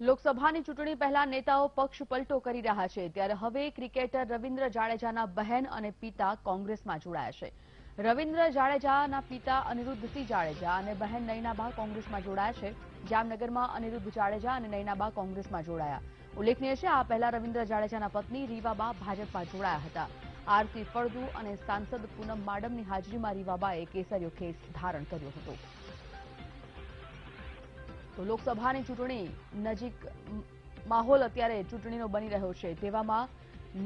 લોકસભાની ચૂંટણી પહેલા નેતાઓ પક્ષ પલટો કરી રહ્યા છે. ત્યારે હવે ક્રિકેટર રવિન્દ્ર જાડેજાના બહેન અને પિતા કોંગ્રેસમાં જોડાયા છે. રવિન્દ્ર જાડેજાના પિતા અનિરુદ્ધસિંહ જાડેજા અને બહેન નૈનાબા કોંગ્રેસમાં જોડાયા છે. જામનગરમાં અનિરુદ્ધ જાડેજા અને નૈનાબા કોંગ્રેસમાં જોડાયા. ઉલ્લેખનીય છે, આ પહેલા રવિન્દ્ર જાડેજાના પત્ની રીવાબા ભાજપમાં જોડાયા હતા. આરતી ફળદુ અને સાંસદ પૂનમ માડમની હાજરીમાં રીવાબાએ કેસરીયો ખેસ ધારણ કર્યો હતો. તો લોકસભાની ચૂંટણી નજીક માહોલ અત્યારે ચૂંટણીનો બની રહ્યો છે. તેવામાં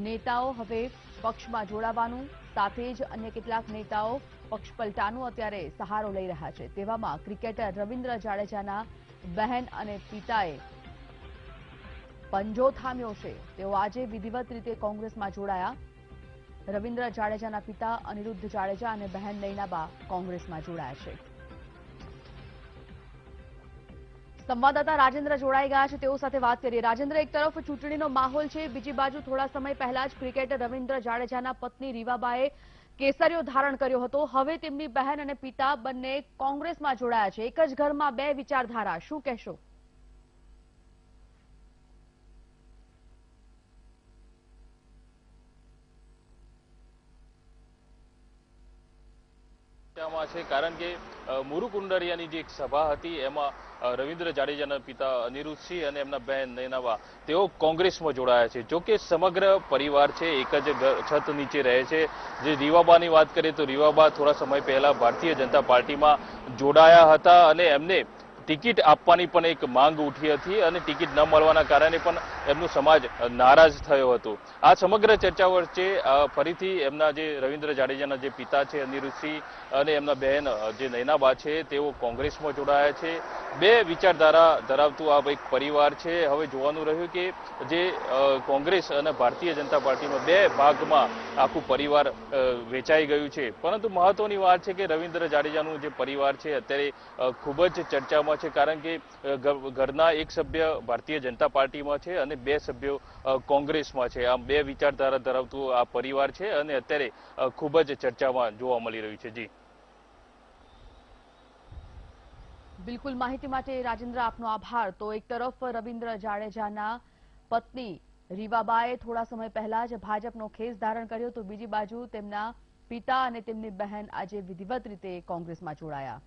નેતાઓ હવે પક્ષમાં જોડાવાનું, સાથે જ અન્ય કેટલાક નેતાઓ પક્ષ પલટાનો અત્યારે સહારો લઈ રહ્યા છે. તેવામાં ક્રિકેટર રવિન્દ્ર જાડેજાના બહેન અને પિતાએ પંજો થામ્યો છે. તેઓ આજે વિધિવત રીતે કોંગ્રેસમાં જોડાયા. રવિન્દ્ર જાડેજાના પિતા અનિરુદ્ધ જાડેજા અને બહેન નૈનાબા કોંગ્રેસમાં જોડાયા છે. સંવાદદાતા રાજેન્દ્ર જોડાઈ ગયા છે. તેઓ સાથે વાત કરીએ. રાજેન્દ્ર, એક તરફ ચૂંટણીનો માહોલ છે, બીજી બાજુ થોડા સમય પહેલા જ ક્રિકેટર રવિન્દ્ર જાડેજાના પત્ની રીવાબાએ કેસરીઓ ધારણ કર્યો હતો. હવે તેમની બહેન અને પિતા બંને કોંગ્રેસમાં જોડાયા છે. એક જ ઘરમાં બે વિચારધારા. શું કહેશો? છે, કારણ કે અ, મુરુ કુંડરિયાની જે એક સભા હતી એમાં રવિન્દ્ર જાડેજાના પિતા અનિરુદ્ધસિંહ અને એમના બહેન નયનાબા તેઓ કોંગ્રેસમાં જોડાયા છે. જો કે સમગ્ર પરિવાર છે એક જ છત નીચે રહે છે. જે રીવાબાની વાત કરીએ તો રીવાબા થોડા સમય પહેલા ભારતીય જનતા પાર્ટીમાં જોડાયા હતા અને એમને ટિકિટ આપવાની પણ એક માંગ ઉઠી હતી અને ટિકિટ ન મળવાના કારણે પણ એમનું સમાજ નારાજ થયો હતો. આ સમગ્ર ચર્ચા વચ્ચે ફરીથી એમના જે રવિન્દ્ર જાડેજાના જે પિતા છે, અનિરુદ્ધસિંહ અને એમના બહેન જે નૈનાબા છે, તેઓ કોંગ્રેસમાં જોડાયા છે. બે વિચારધારા ધરાવતું આ એક પરિવાર છે. હવે જોવાનું રહ્યું કે જે કોંગ્રેસ અને ભારતીય જનતા પાર્ટીમાં બે ભાગમાં આખું પરિવાર વેચાઈ ગયું છે. પરંતુ મહત્વની વાત છે કે રવિન્દ્ર જાડેજાનું જે પરિવાર છે, અત્યારે ખૂબ જ ચર્ચામાં છે. કારણ કે ઘરના એક સભ્ય ભારતીય જનતા પાર્ટીમાં છે અને બે સભ્યો કોંગ્રેસમાં છે. આમ બે વિચારધારા ધરાવતું આ પરિવાર છે અને અત્યારે ખૂબ જ ચર્ચામાં જોવા મળી રહ્યું છે. જી. બિલકુલ માહિતી માટે રાજેન્દ્ર, આપનો આભાર. તો એક તરફ રવિન્દ્ર જાડેજાના પત્ની રીવાબાએ થોડા સમય પહેલા જ ભાજપનો ખેસ ધારણ કર્યો. તો બીજી બાજુ તેમના પિતા અને તેમની બહેન આજે વિધિવત રીતે કોંગ્રેસમાં જોડાયા.